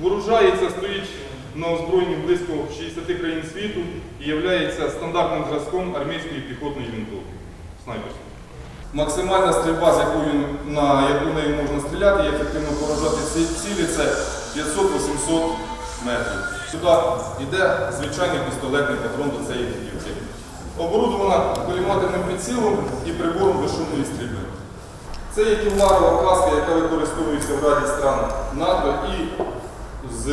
Вооружається, стоїть на озброєнні близько 60 країн світу і є стандартним зразком армійської піхотної винтовки. Снайперської. Максимальна стрільба, з якою на яку нею можна стріляти і ефективно поражати ці цілі, це 500-800 метрів. Сюди йде звичайний пістолетний патрон до цієї гвинтівки. Оборудована коліматорним прицілом і прибором безшумної стрільби. Це є кевларова каска, яка використовується в раді стран НАТО і з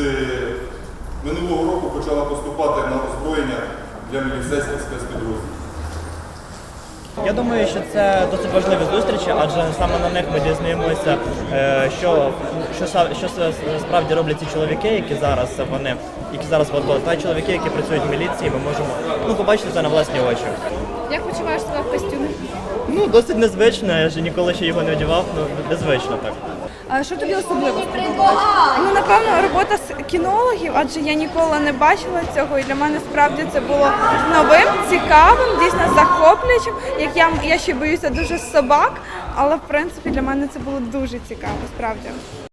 минулого року почала поступати на озброєння для міліцейських спецпідрозділів. Я думаю, що це досить важливі зустрічі, адже саме на них ми дізнаємося, е, що, що, що справді роблять ці чоловіки, які зараз вони, які зараз в АТО, та чоловіки, які працюють в міліції, ми можемо ну, побачити це на власні очі. Як почуваєш себе в костюмі? Ну, досить незвично, я ж ніколи ще його не одягав, ну незвично так. Що тобі особливо сподобалось? Ну, напевно, робота з кінологів, адже я ніколи не бачила цього, і для мене справді це було новим, цікавим, дійсно захоплюючим. Як я, я ще боюся дуже собак, але в принципі для мене це було дуже цікаво, справді.